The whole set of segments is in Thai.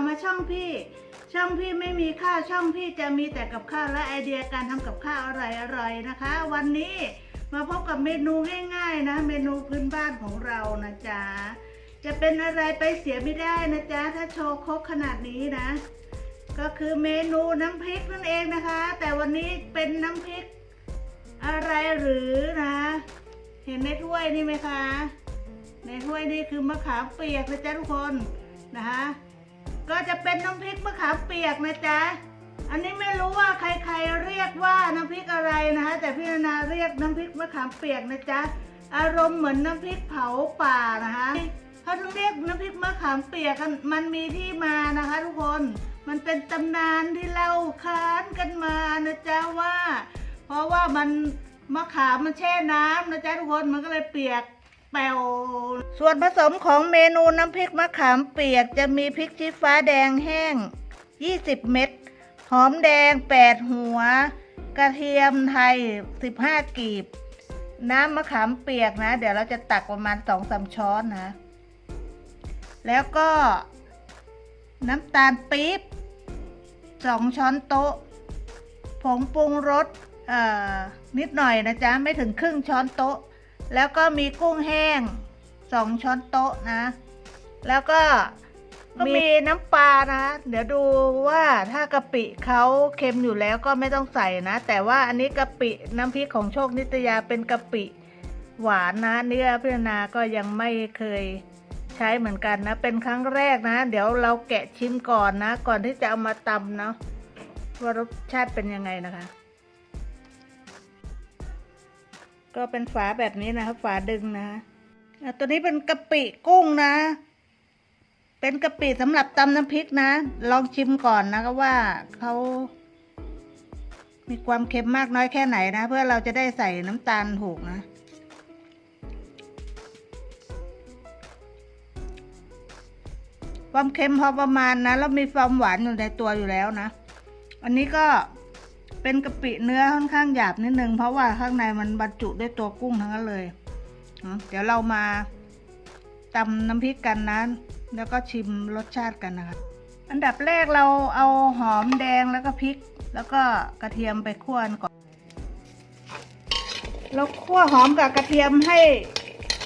ามาช่องพี่ ช่องพี่ไม่มีข้าวช่องพี่จะมีแต่กับข้าวและไอเดียการทำกับข้าวอร่อยๆนะคะ วันนี้มาพบกับเมนูง่ายๆนะ เมนูพื้นบ้านของเรานะจ๊ะจะเป็นอะไรไปเสียไม่ได้นะจ๊ะถ้าโชว์ครกขนาดนี้นะ ก็คือเมนูน้ำพริกนั่นเองนะคะ แต่วันนี้เป็นน้ำพริกอะไรหรือนะ เห็นในถ้วยนี่ไหมคะ ในถ้วยนี่คือมะขามเปียกนะจ๊ะทุกคนนะคะ ก็จะเป็นน้ำพริกมะขามเปียกนะจ๊ะ อันนี้ไม่รู้ว่าใครๆเรียกว่าน้ำพริกอะไรนะคะ แต่พี่นานาเรียกน้ำพริกมะขามเปียกนะจ๊ะ อารมณ์เหมือนน้ำพริกเผาป่านะคะเขาถึงเรียกน้ำพริกมะขามเปียกกันมันมีที่มานะคะ ทุกคน มันเป็นตำนานที่เล่าค้านกันมานะจ๊ะว่า เพราะว่ามันมะขามมันแช่น้ำนะจ๊ะทุกคน มันก็เลยเปียก แปวส่วนผสมของเมนูน้ำพริกมะขามเปียกจะมีพริกชี้ฟ้าแดงแห้ง 20 เม็ด หอมแดง 8 หัว กระเทียมไทย 15 กีบ น้ำมะขามเปียกนะ เดี๋ยวเราจะตักประมาณ 2-3สช้อนนะ แล้วก็ น้ำตาลปี๊บ 2 ช้อนโต๊ะ ผงปรุงรสอ่อนิดหน่อยนะจ๊ะ ไม่ถึงครึ่งช้อนโต๊ะ แล้วก็มีกุ้งแห้งสองช้อนโต๊ะนะ แล้วก็ก็มีน้ำปลานะ เดี๋ยวดูว่าถ้ากะปิเขาเค็มอยู่แล้วก็ไม่ต้องใส่นะ แต่ว่าอันนี้กะปิน้ำพริกของโชคนิตยาเป็นกะปิหวานนะเนื้อพิจารณาก็ยังไม่เคยใช้เหมือนกันนะ เป็นครั้งแรกนะ เดี๋ยวเราแกะชิมก่อนนะ ก่อนที่จะเอามาตำเนาะว่ารสชาติเป็นยังไงนะคะ ก็เป็นฝาแบบนี้นะครับ ฝาดึงนะตัวนี้เป็นกะปิกุ้งนะ เป็นกะปิสำหรับตำน้ำพริกนะ ลองชิมก่อนนะก็ว่าเขามีความเค็มมากน้อยแค่ไหนนะ เพื่อเราจะได้ใส่น้ำตาลถูกนะ ความเค็มพอประมาณนะแล้วมีความหวานอยู่ในตัวอยู่แล้วนะ อันนี้ก็ เป็นกะปิเนื้อค่อนข้างหยาบนิดนึง เพราะว่าข้างในมันบรรจุด้วยตัวกุ้งทั้งนั้นเลย เดี๋ยวเรามาตำน้ำพริกกันนะ แล้วก็ชิมรสชาติกันนะคะอันดับแรกเราเอาหอมแดงแล้วก็พริก แล้วก็กระเทียมไปคั่วก่อน เราคั่วหอมกับกระเทียมให้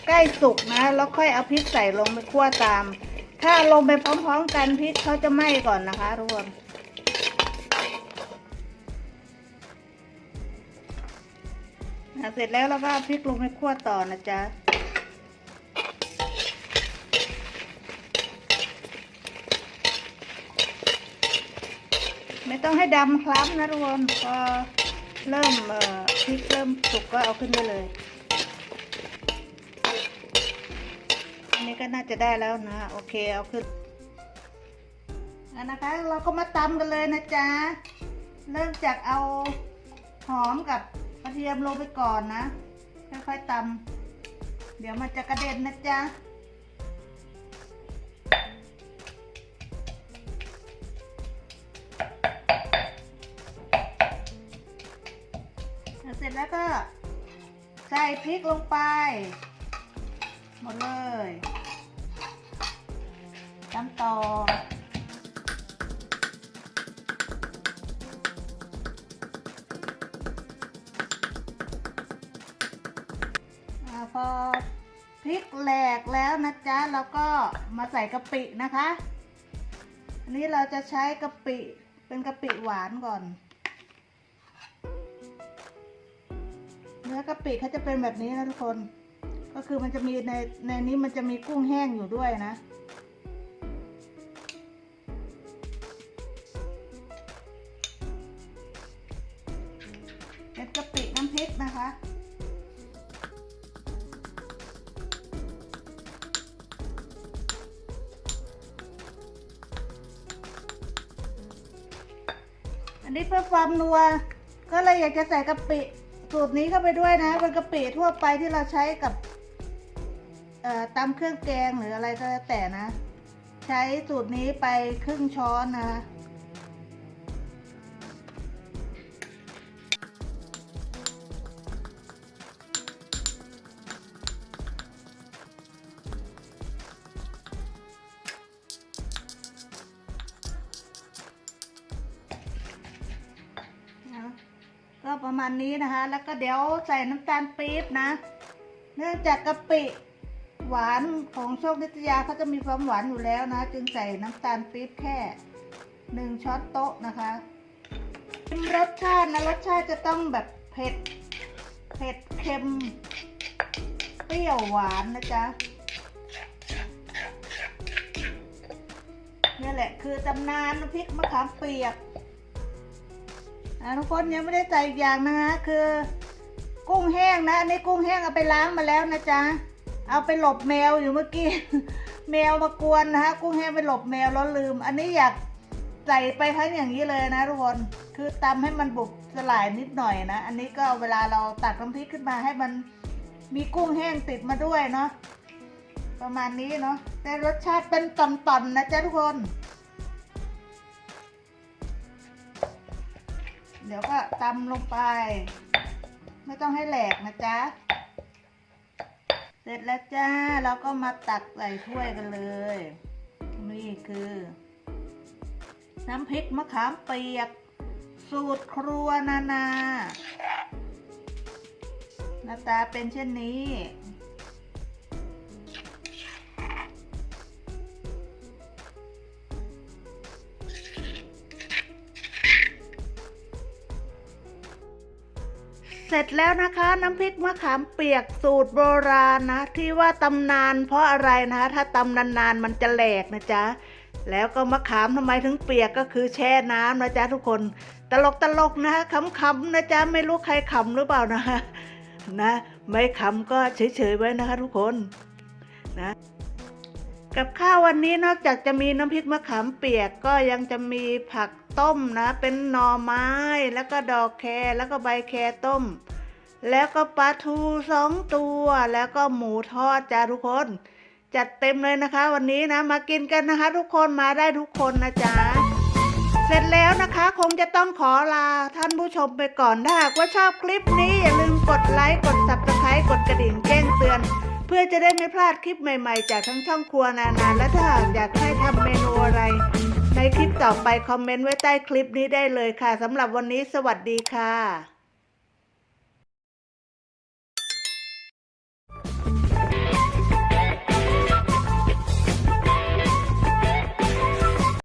ใกล้สุกนะ แล้วค่อยเอาพริกใส่ลงไปคั่วตาม ถ้าลงไปพร้อมๆกันพริกเขาจะไหม้ก่อนนะคะทุกคน อะเสร็จแล้วเราก็พริกลงไปคั่วต่อนะจ๊ะไม่ต้องให้ดำคล้ำนะทุกคนพอเริ่มพริกเริ่มสุกก็เอาขึ้นได้เลย อันนี้ก็น่าจะได้แล้วนะ โอเคเอาขึ้นอันนะคะเราก็มาตำกันเลยนะจ๊ะ เริ่มจากเอาหอมกับ เทียมลงไปก่อนนะ ค่อยๆตำเดี๋ยวมันจะกระเด็นนะจ๊ะเสร็จแล้วก็ใส่พริกลงไป หมดเลยตำต่อ พอพริกแหลกแล้วนะจ๊ะเราก็มาใส่กะปินะคะอันนี้เราจะใช้กะปิเป็นกะปิหวานก่อน เนื้อกะปิเขาจะเป็นแบบนี้นะทุกคน ก็คือมันจะมีในในนี้มันจะมีกุ้งแห้งอยู่ด้วยนะเป็นกะปิน้ำพริกนะคะ นี้เพื่อความนัว ก็เลยอยากจะใส่กะปิสูตรนี้เข้าไปด้วยนะเป็นกะปิทั่วไปที่เราใช้กับตำเครื่องแกงหรืออะไรก็แล้วแต่นะ ใช้สูตรนี้ไปครึ่งช้อนนะคะ ก็ประมาณนี้นะคะ แล้วก็เดี๋ยวใส่น้ำตาลปี๊บนะ เนื่องจากกะปิหวานของโชคนิตยาเขาจะมีความหวานอยู่แล้วนะ จึงใส่น้ำตาลปี๊บแค่หนึ่งช้อนโต๊ะนะคะรสชาตินะรสชาติจะต้องแบบเผ็ด เผ็ดเค็ม เปรี้ยวหวานนะจ๊ะนี่แหละคือตำนานน้ำพริกมะขามเปียก ทุกคนยังไม่ได้ใส่อีกอย่างนะฮะคือ กุ้งแห้งนะอันนี้กุ้งแห้งเอาไปล้างมาแล้วนะจ๊ะเอาไปหลบแมวอยู่เมื่อกี้ แมวมากวนนะฮะกุ้งแห้งไปหลบแมวแล้วลืม อันนี้อยากใส่ไปทั้งอย่างนี้เลยนะทุกคนคือตำให้มันบุบสลายนิดหน่อยนะ อันนี้ก็เวลาเราตักน้ำพริกขึ้นมาให้มันมีกุ้งแห้งติดมาด้วยเนาะประมาณนี้เนาะแต่รสชาติเป็นตอนๆนะจ๊ะทุกคน เดี๋ยวก็ตำลงไป ไม่ต้องให้แหลกนะจ๊ะ เสร็จแล้วจ้าเราก็มาตักใส่ถ้วยกันเลย นี่คือ น้ำพริกมะขามเปียก สูตรครัวนานาหน้าตาเป็นเช่นนี้ ร็จแล้วนะคะน้ำพริกมะขามเปียกสูตรโบราณนะ ที่ว่าตำนานเพราะอะไรนะคะถ้าตำนานๆมันจะแหลกนะจ๊ะแล้วก็มะขามทำไมถึงเปียกก็คือแช่น้ำนะจ๊ะทุกคน ตลกตลกนะคะขำๆนะจ๊ะไม่รู้ใครขำหรือเปล่านะคะนะ ไม่ขำก็เฉยๆไว้นะคะทุกคนนะ กับข้าววันนี้นอกจากจะมีน้ำพริกมะขามเปียกก็ยังจะมีผักต้มนะ เป็นหน่อไม้แล้วก็ดอกแครแล้วก็ใบแครต้ม แล้วก็ปลาทูสองตัว แล้วก็หมูทอดจ้าทุกคน จัดเต็มเลยนะคะ วันนี้นะมากินกันนะคะ ทุกคนมาได้ทุกคนนะจ๊ะเสร็จแล้วนะคะคงจะต้องขอลาท่านผู้ชมไปก่อนถ้าหากว่าชอบคลิปนี้อย่าลืมกดไลค์กด subscribe กดกระดิ่งแจ้งเตือน เพื่อจะได้ไม่พลาดคลิปใหม่ๆ จากทั้งช่องครัวนานาและถ้าหากอยากให้ทำเมนูอะไร ในคลิปต่อไปคอมเมนต์ไว้ใต้คลิปนี้ได้เลยค่ะสำหรับวันนี้สวัสดีค่ะ